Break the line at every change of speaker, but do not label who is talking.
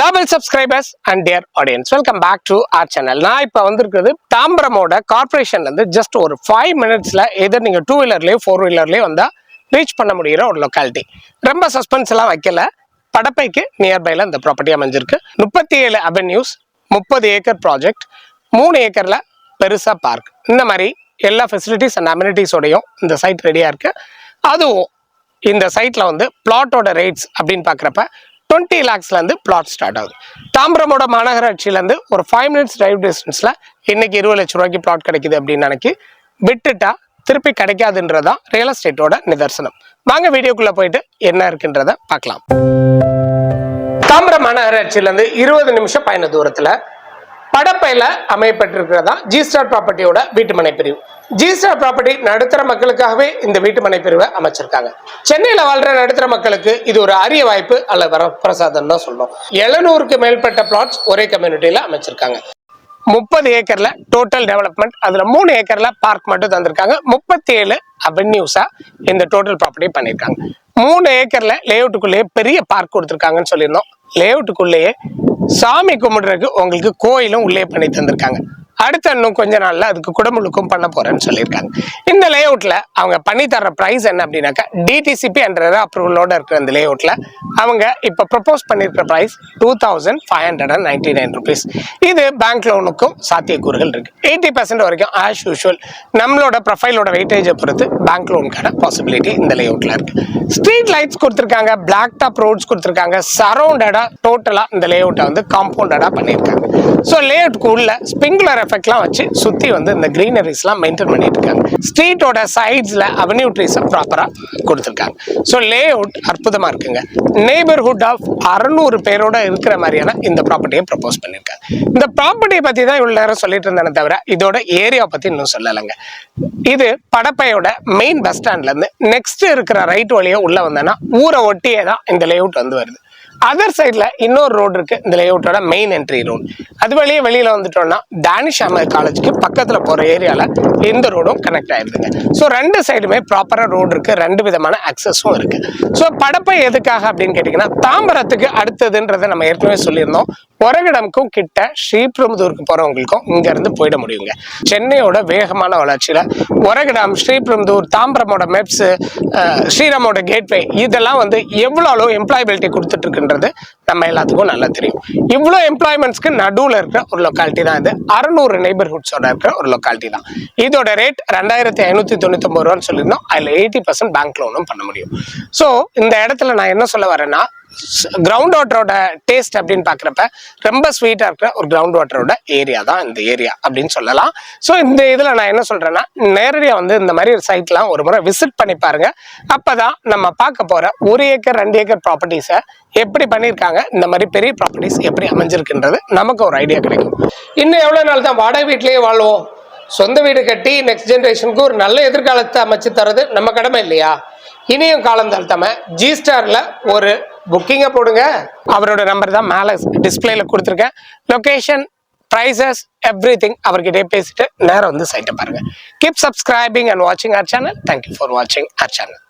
Level subscribers and dear audience welcome back to our channel நான் இப்போ வந்திருக்கிறது தாம்பரமோட கார்பரேஷன்லேருந்து ஜஸ்ட் ஒரு ஃபைவ் மினிட்ஸில் எதர் நீங்கள் டூ வீலர்லேயோ ஃபோர் வீலர்லேயோ வந்தால் ரீச் பண்ண முடிகிற ஒரு லொக்காலிட்டி ரொம்ப சஸ்பென்ஸ் எல்லாம் வைக்கல. படப்பைக்கு நியர்பைல இந்த ப்ராப்பர்ட்டி அமைஞ்சிருக்கு. முப்பத்தி ஏழு அவென்யூஸ் முப்பது ஏக்கர் ப்ராஜெக்ட் மூணு ஏக்கரில் பெருசாக பார்க் இந்த மாதிரி எல்லா ஃபெசிலிட்டிஸ் அண்ட் அம்யூனிட்டிஸோடையும் இந்த சைட் ரெடியாக இருக்கு. அதுவும் இந்த சைட்டில் வந்து பிளாட்டோட ரேட்ஸ் அப்படின்னு பார்க்குறப்ப டுவெண்ட்டி லேக்ஸ்லேருந்து பிளாட் ஸ்டார்ட் ஆகுது. தாம்பரமோட மாநகராட்சியிலேருந்து ஒரு ஃபைவ் மினிட்ஸ் டிரைவ் டிஸ்டன்ஸில் இன்னைக்கு இருபது லட்ச ரூபாய்க்கு பிளாட் கிடைக்குது அப்படின்னு நினைக்கி விட்டுட்டா திருப்பி கிடைக்காதுன்றதான் ரியல் எஸ்டேட்டோட நிதர்சனம். வாங்க வீடியோக்குள்ள போயிட்டு என்ன இருக்குன்றத பார்க்கலாம். தாம்பரம் மாநகராட்சியிலேருந்து இருபது நிமிஷம் பயண தூரத்துல படப்பையில் அமையப்பட்டிருக்கிறதா? ஜி ஸ்டார் ப்ராப்பர்ட்டியோட வீட்டுமனை பிரிவு. ஜி ஸ்டார் ப்ராப்பர்ட்டி நடுத்தர மக்களுக்காகவே இந்த வீட்டுமனை பிரிவை அமைச்சிருக்காங்க. சென்னையில் வாழ்ற நடுத்தர மக்களுக்கு இது ஒரு அரிய வாய்ப்பு அல்ல வரப்பிரசாதம் தான் சொல்லணும் எழுநூறுக்கு மேற்பட்ட பிளாட்ஸ் ஒரே கம்யூனிட்டியில அமைச்சிருக்காங்க. முப்பது ஏக்கர்ல டோட்டல் டெவலப்மெண்ட் அதுல மூணு ஏக்கர்ல பார்க் மட்டும் தந்திருக்காங்க. முப்பத்தி ஏழு அவென்யூஸா இந்த டோட்டல் ப்ராப்பர்ட்டி பண்ணியிருக்காங்க மூணு ஏக்கர்ல லேஅவுட்டுக்குள்ளேயே பெரிய பார்க் கொடுத்துருக்காங்கன்னு சொல்லியிருந்தோம். லேஅவுட்டுக்குள்ளேயே சாமி கும்பிடுறதுக்கு உங்களுக்கு கோயிலும் உள்ளே பண்ணி தந்திருக்காங்க. அடுத்த இன்னும் கொஞ்ச நாள்ல அதுக்கு குடமுழுக்கும் பண்ண போறேன்னு சொல்லியிருக்காங்க. இந்த லேஅவுட்ல அவங்க பண்ணி தர்ற ப்ரைஸ் என்ன அப்படின்னாக்கா டிடிசிபி என்ற அப்ரூவலோட இருக்கிற இந்த லேஅவுட்ல அவங்க இப்ப ப்ரப்போஸ் பண்ணியிருக்கிற price two thousand five hundred and ninety nine rupees இது பேங்க் லோனுக்கும் சாத்தியக்கூறுகள் இருக்கு. எயிட்டி பர்சன்ட் வரைக்கும் ஆஸ் யூஷுவல் நம்மளோட ப்ரொஃபைலோட வெயிட்டேஜை பொறுத்து பேங்க் லோனுக்கான பாசிபிலிட்டி இந்த லே அவுட்ல இருக்கு. ஸ்ட்ரீட் லைட்ஸ் கொடுத்துருக்காங்க பிளாக் டாப் ரோட்ஸ் கொடுத்துருக்காங்க சரௌண்டடா டோட்டலா இந்த லே அவுட்டை வந்து காம்பவுண்டடா பண்ணியிருக்காங்க. ஸோ லேஅவுட்க்கு உள்ள ஸ்ப்ரிங்க்லர் எஃபெக்ட்லாம் வச்சு சுற்றி வந்து இந்த க்ரீனரிஸ்லாம் மெயின்டைன் பண்ணிட்டு இருக்காங்க ஸ்ட்ரீட்டோட சைட்ஸில் அவென்யூ ட்ரீஸை ப்ராப்பராக கொடுத்துருக்காங்க. ஸோ லே அவுட் அற்புதமாக இருக்குங்க. நெய்பர்ஹுட் ஆஃப் அறநூறு பேரோட இருக்கிற மாதிரியான இந்த ப்ராப்பர்ட்டியை ப்ரப்போஸ் பண்ணியிருக்காங்க இந்த ப்ராப்பர்ட்டியை பற்றி தான் இவ்வளோ நேரம் சொல்லிட்டு இருந்தேனே தவிர இதோட ஏரியா பற்றி இன்னும் சொல்லலைங்க. இது படப்பையோட மெயின் பஸ் ஸ்டாண்ட்லேருந்து நெக்ஸ்ட் இருக்கிற ரைட் வழியா உள்ளே வந்தேன்னா ஊரை ஒட்டியே தான் இந்த லே அவுட் வந்து வருது. அதர் சைடில் இன்னொரு ரோடு இருக்கு. இந்த லேஅவுட்டோட மெயின் என்ட்ரி ரோடு அது வழியே வெளியில் வந்துட்டோம்னா டானிஷ் அமர் காலேஜுக்கு பக்கத்தில் போகிற ஏரியாவில் இந்த ரோடும் கனெக்ட் ஆயிருதுங்க. ஸோ ரெண்டு சைடுமே ப்ராப்பராக ரோடு இருக்கு. ரெண்டு விதமான அக்சஸும் இருக்குது ஸோ படப்பை எதுக்காக அப்படின்னு கேட்டிங்கன்னா தாம்பரத்துக்கு அடுத்ததுன்றதை நம்ம ஏற்கனவே சொல்லியிருந்தோம். உரகிடமுக்கும் கிட்ட ஸ்ரீபெரும்புதூருக்கு போகிறவங்களுக்கும் இங்கேருந்து போயிட முடியுங்க. சென்னையோட வேகமான வளர்ச்சியில் ஒரகடம் ஸ்ரீபெரும்புதூர் தாம்பரமோட மெப்ஸு ஸ்ரீராமோட கேட்வே இதெல்லாம் வந்து எவ்வளோ அளவு எம்ப்ளாயபிலிட்டி கொடுத்துட்டு அப்படின்றது நம்ம எல்லாத்துக்கும் நல்லா தெரியும். இவ்வளோ எம்ப்ளாய்மெண்ட்ஸ்க்கு நடுவில் இருக்கிற ஒரு லொக்காலிட்டி தான் இது. அறநூறு நெய்பர்ஹுட்ஸோட இருக்கிற ஒரு லொக்காலிட்டி தான். இதோட ரேட் ரெண்டாயிரத்தி ஐநூற்றி தொண்ணூத்தொம்பது ரூபான்னு சொல்லியிருந்தோம். அதில் எயிட்டி பர்சன்ட் பேங்க் லோனும் பண்ண முடியும். ஸோ இந்த இடத்துல நான் என்ன சொல்ல வரேன்னா கிரவுண்ட் வாட்டரோட டேஸ்ட் அப்படின்னு பார்க்குறப்ப ரொம்ப ஸ்வீட்டாக இருக்கிற ஒரு கிரவுண்ட் வாட்டரோட ஏரியா தான் இந்த ஏரியா அப்படின்னு சொல்லலாம். ஸோ இந்த இதில் நான் என்ன சொல்கிறேன்னா நேரடியாக வந்து இந்த மாதிரி ஒரு சைட்லாம் ஒரு முறை விசிட் பண்ணி பாருங்க. அப்போ தான் நம்ம பார்க்க போகிற ஒரு ஏக்கர் ரெண்டு ஏக்கர் ப்ராப்பர்ட்டிஸை எப்படி பண்ணியிருக்காங்க இந்த மாதிரி பெரிய ப்ராப்பர்ட்டிஸ் எப்படி அமைஞ்சிருக்குன்றது நமக்கு ஒரு ஐடியா கிடைக்கும். இன்னும் எவ்வளோ நாள் தான் வாடகை வீட்லேயே வாழ்வோம்? சொந்த வீடு கட்டி நெக்ஸ்ட் ஜென்ரேஷனுக்கு ஒரு நல்ல எதிர்காலத்தை அமைச்சு தரது நம்ம கடமை இல்லையா? இனியும் காலம் தாழ்த்தாம ஜி ஸ்டாரில் ஒரு புக்கிங்கை போடுங்க. அவரோட நம்பர் தான் மேலே டிஸ்பிளேல கொடுத்துருக்கேன். லொக்கேஷன் ப்ரைசஸ் எவ்ரி திங் அவர்கிட்டயே பேசிட்டு நேரம் வந்து சைட்டை பாருங்க. கீப் சப்ஸ்கிரைபிங் அண்ட் வாட்சிங் ஆர் சேனல் தேங்க்யூ ஃபார் வாட்சிங் ஆர் சேனல்